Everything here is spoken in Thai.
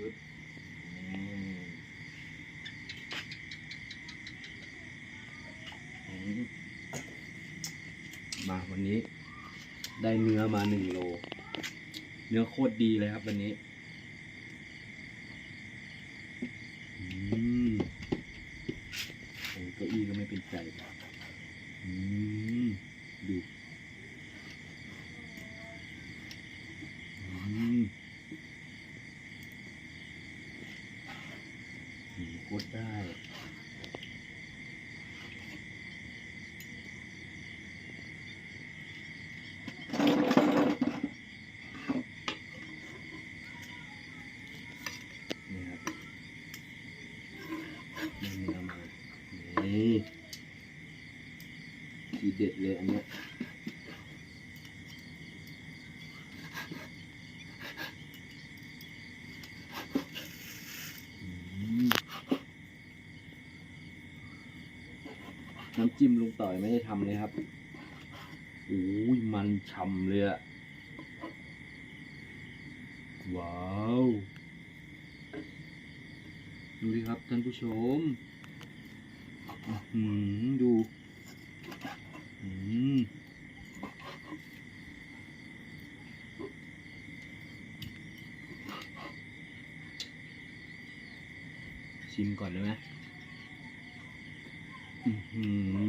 ปึ๊บมาวันนี้ ได้เนื้อมาหนึ่งโล เนื้อโคตรดีเลยครับวันนี้อืมโอ้เก้าอี้ก็ไม่เป็นใจอืม ดู อืม อืมโคตรได้ นี่ครับได้เนื้อมานี่ทีเด็ดเลยอันเนี้ย น้ำจิ้มลุงต่อยไม่ได้ทำเลยครับโอ้ยมันฉ่ำเลยอะว้าว ดูดิครับท่านผู้ชมอื้อหือดูอืมชิมก่อนเลยไหม อือหือ